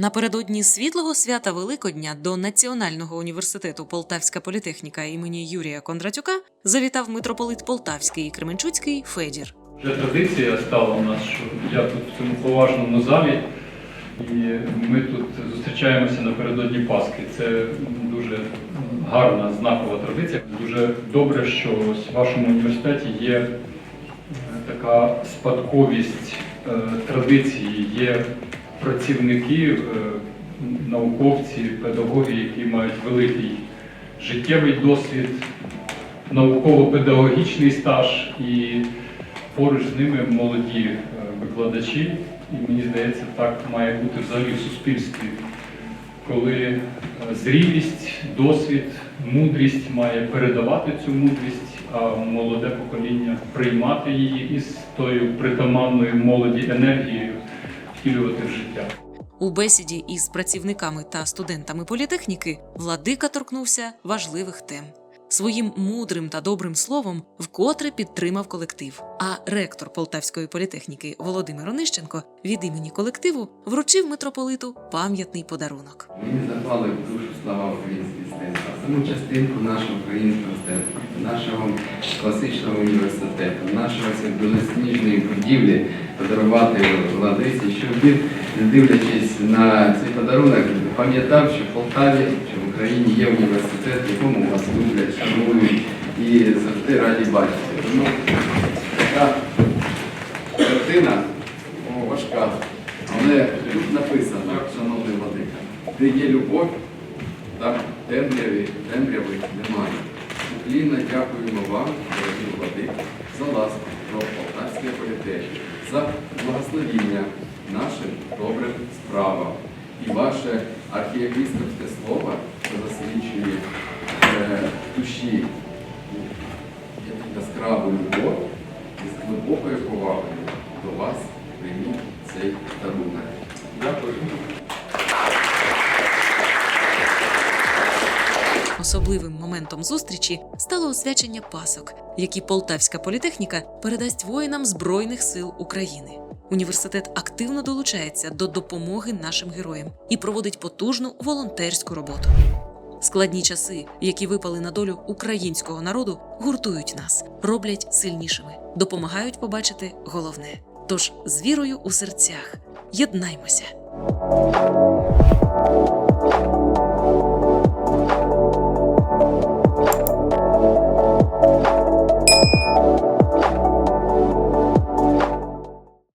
Напередодні світлого свята Великодня до Національного університету Полтавська політехніка імені Юрія Кондратюка завітав митрополит Полтавський і Кременчуцький Федір. Вже традиція стала у нас, що я тут в цьому поважному залі, і ми тут зустрічаємося напередодні Пасхи. Це дуже гарна знакова традиція. Дуже добре, що в вашому університеті є е, така спадковість е, традиції, є працівники, е, науковці, педагоги, які мають великий життєвий досвід, науково-педагогічний стаж і поруч з ними молоді е, викладачі. І мені здається, так має бути взагалі в суспільстві, коли е, зрілість, досвід, мудрість має передавати цю мудрість, а молоде покоління приймати її і з тою притаманною молоді енергією втілювати в життя. У бесіді із працівниками та студентами політехніки владика торкнувся важливих тем. Своїм мудрим та добрим словом вкотре підтримав колектив. А ректор Полтавської політехніки Володимир Онищенко від імені колективу вручив митрополиту пам'ятний подарунок. Ми заклали в душу слава українській мистецтва, саму частинку нашого українського мистецтва, нашого класичного університету, нашого білосніжної будівлі подарувати владиці, щоб він, не дивлячись на цей подарунок, пам'ятав, що в Полтаві, що в Україні є університет, в якому вас люблять, шанують і завжди раді бачити. Тому така картина важка. Але тут написано, шановний владика, де є любов, там темряві, темряви немає. Уклінно дякуємо вам, дорогі владики, за ласку про полтавське політехніку, за благословіння нашим добрим справам. І ваше архієпископське слово, засвідчує е, душі яскраву любов і з глибокою повагою до вас прийміть цей дарунок. Дякую. Особливим моментом зустрічі стало освячення пасок, які Полтавська політехніка передасть воїнам Збройних сил України. Університет активно долучається до допомоги нашим героям і проводить потужну волонтерську роботу. Складні часи, які випали на долю українського народу, гуртують нас, роблять сильнішими, допомагають побачити головне. Тож з вірою у серцях єднаймося.